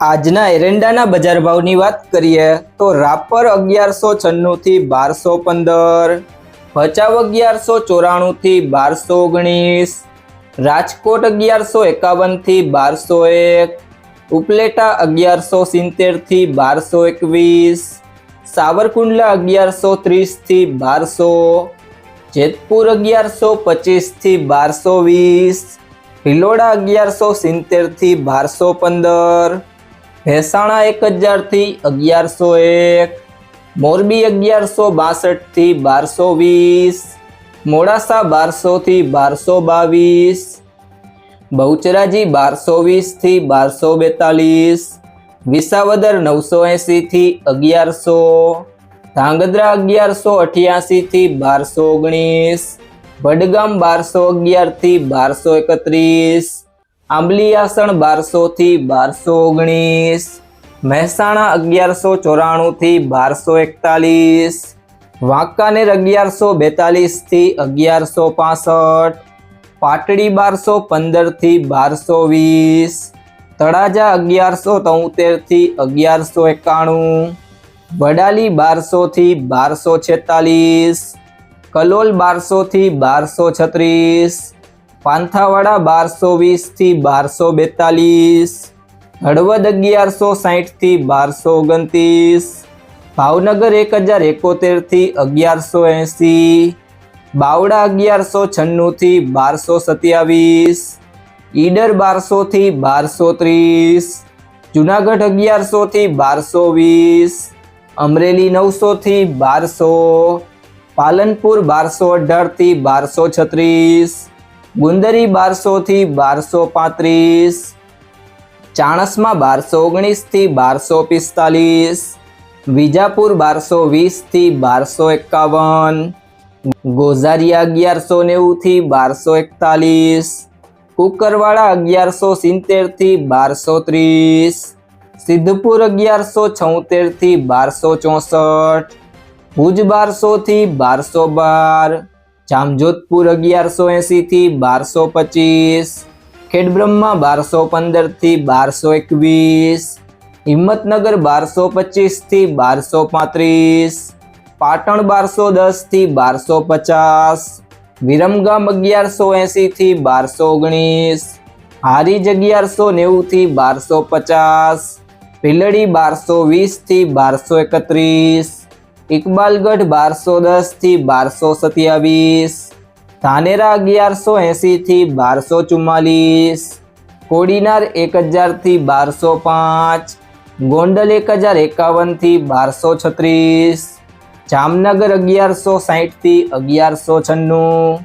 આજના એરંડાના બજાર ભાવની વાત કરીએ તો રાપર અગિયારસો છન્નુંથી બારસો પંદર, ભચાઉ અગિયારસો ચોરાણુંથી બારસો ઓગણીસ, રાજકોટ અગિયારસો એકાવનથી બારસો એક, ઉપલેટા અગિયારસો સિત્તેરથી બારસો એકવીસ, સાવરકુંડલા અગિયારસો ત્રીસથી બારસો, જેતપુર અગિયારસો પચીસથી બારસો વીસ, ભિલોડા અગિયારસો સિત્તેરથી બારસો પંદર મહેસાણા એક હજારથી અગિયારસો એક મોરબી અગિયારસો બાસઠથી બારસો વીસ મોડાસા બારસોથી બારસો બાવીસ બહુચરાજી બારસો વીસથી બારસો બેતાલીસ વિસાવદર નવસો એંસીથી અગિયારસો, ધાંગધ્રા અગિયારસો અઠ્યાસીથી બારસો ઓગણીસ વડગામ બારસો અગિયારથી બારસો એકત્રીસ આંબલીયાસણ બારસોથી બારસો ઓગણીસ, મહેસાણા અગિયારસો ચોરાણુંથી બારસો એકતાલીસ, વાંકાનેર અગિયારસો બેતાલીસથી અગિયારસો પાસઠ, પાટડી બારસો પંદરથી બારસો વીસ, તળાજા અગિયારસો તોતેરથી અગિયારસો એકાણું, વડાલી બારસોથી બારસો છેતાલીસ, કલોલ બારસોથી બારસો છત્રીસ પાંથાવાડા બારસો વીસથી બારસો બેતાલીસ, હળવદ અગિયારસો સાહીઠથી બારસો ઓગણત્રીસ, ભાવનગર એક હજાર એકોતેરથી અગિયારસો એંસી, બાવડા અગિયારસો છન્નુંથી બારસો સત્યાવીસ, ઈડર બારસોથી બારસો ત્રીસ, જુનાગઢ અગિયારસોથી બારસો વીસ, અમરેલી નવસોથી બારસો, પાલનપુર બારસો અઢારથી બારસો છત્રીસ ગુંદરી બારસોથી બારસો પાંત્રીસ, ચાણસમાં બારસો ઓગણીસથી બારસો પિસ્તાલીસ, વિજાપુર બારસો વીસથી બારસો એકાવન, ગોઝારિયા અગિયારસો નેવુંથી બારસો એકતાલીસ, કુકરવાડા અગિયારસો સિત્તેરથી બારસો ત્રીસ, સિદ્ધપુર અગિયારસો છોતેરથી બારસો ચોસઠ, ભુજ બારસોથી બારસો બાર જામજોધપુર અગિયારસો એંસીથી બારસો પચીસ, ખેડબ્રહ્મા બારસો પંદરથી બારસો એકવીસ, હિંમતનગર બારસો પચીસથી બારસો પાંત્રીસ, પાટણ બારસો દસથી બારસો પચાસ, વિરમગામ અગિયારસો એંસીથી બારસો ઓગણીસ, હારીજ અગિયારસો નેવુંથી બારસો પચાસ, ભીલડી બારસો વીસથી બારસો એકત્રીસ ઇકબાલગઢ બારસો દસથી બારસો સત્યાવીસ. ધાનેરા અગિયારસો એંસીથી બારસો ચુમ્માલીસ. કોડીનાર એક હજારથી બારસો પાંચ. ગોંડલ એક હજાર એકાવનથી બારસો છત્રીસ. જામનગર અગિયારસો સાહીઠથી અગિયારસો છન્નું.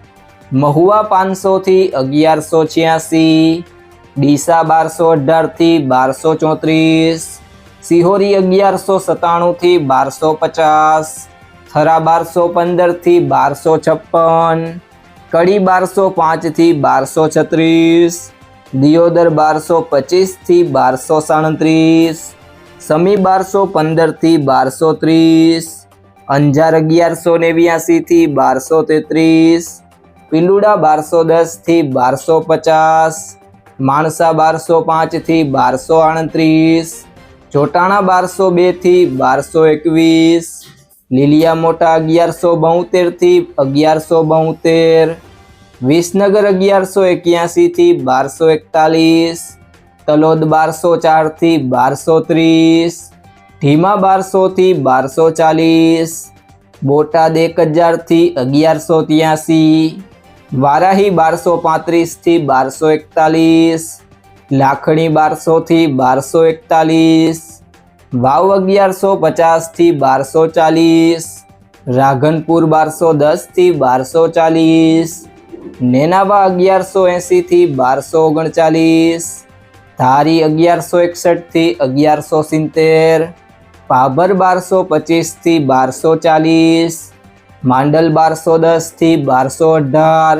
મહુવા પાંચસોથી અગિયારસો છ્યાસી. ડીસા બારસો અઢારથી બારસો ચોત્રીસ. સિહોરી અગિયારસો સત્તાણુંથી બારસો પચાસ, થરા બારસો પંદરથી બારસો છપ્પન, કડી બારસો પાંચથી બારસો છત્રીસ, દિયોદર બારસો પચીસથી બારસો સાડત્રીસ, સમી બારસો પંદરથી બારસો ત્રીસ, અંજાર અગિયારસો નેવ્યાસીથી બારસો તેત્રીસ, પિલુડા બારસો દસથી બારસો પચાસ, માણસા બારસો પાંચથી બારસો આડત્રીસ જોટાણા બારસો બેથી બારસો એકવીસ, લીલિયા મોટા અગિયારસો બોતેરથી અગિયારસો બોતેર, વિસનગર અગિયારસો એક્યાસીથી બારસો એકતાલીસ, તલોદ બારસો ચારથી બારસો ત્રીસ, ઢીમા બારસોથી બારસો ચાલીસ, બોટાદ એક હજારથી અગિયારસો ત્યાસી, વારાહી બારસો પાંત્રીસથી બારસો એકતાલીસ લાખણી બારસોથી બારસો એકતાલીસ, વાવ અગિયારસો પચાસથી બારસો ચાલીસ, રાઘનપુર બારસો દસથી બારસો ચાલીસ, નેનાવા અગિયારસો એંસીથી બારસો ઓગણચાલીસ, ધારી અગિયારસો એકસઠથી અગિયારસો સિત્તેર, પાભર બારસો પચીસથી બારસો ચાલીસ, માંડલ બારસો દસથી બારસો અઢાર.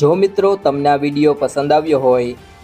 જો મિત્રો તમને આ વીડિયો પસંદ આવ્યો હોય